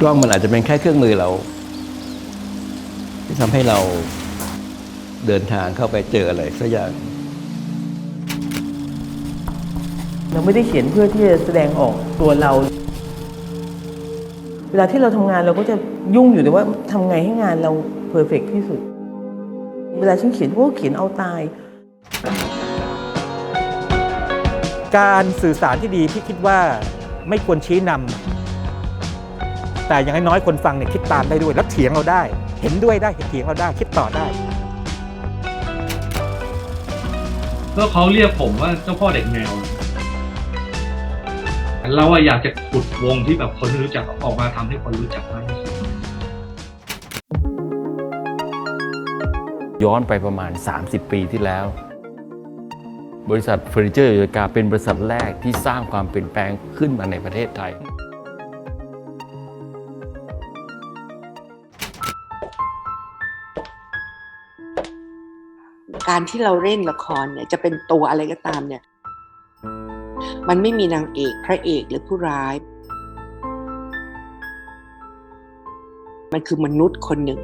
กล้องมันอาจจะเป็นแค่เครื่องมือเรา ที่ทำให้เราเดินทางเข้าไปเจออะไรสักอย่าง เราไม่ได้เขียนเพื่อที่จะแสดงออกตัวเรา เวลาที่เราทำงานเราก็จะยุ่งอยู่แต่ว่าทำไงให้งานเราเพอร์เฟกที่สุด เวลาฉันเขียนพวกเขียนเอาตาย การสื่อสารที่ดีที่คิดว่าไม่ควรชี้นำ แต่อย่างน้อยๆคนฟังเนี่ยคิดตามได้ด้วยแล้วเถียงเราได้ เห็นด้วยได้เถียงเราได้คิดต่อได้ก็เขาเรียกผมว่าเจ้าพ่อเด็กแมวเราอะอยากจะขุดวงที่แบบคนไม่รู้จักออกมาทำให้คนรู้จักมากที่สุดย้อนไปประมาณ 30 ปีที่แล้ว บริษัทเฟอร์นิเจอร์โยกาเป็นบริษัทแรกที่สร้างความเปลี่ยนแปลงขึ้นมาในประเทศไทย การที่เราเล่นละครเนี่ยจะเป็นตัวอะไรก็ตามเนี่ย มันไม่มีนางเอกพระเอกหรือผู้ร้าย มันคือมนุษย์คนหนึ่ง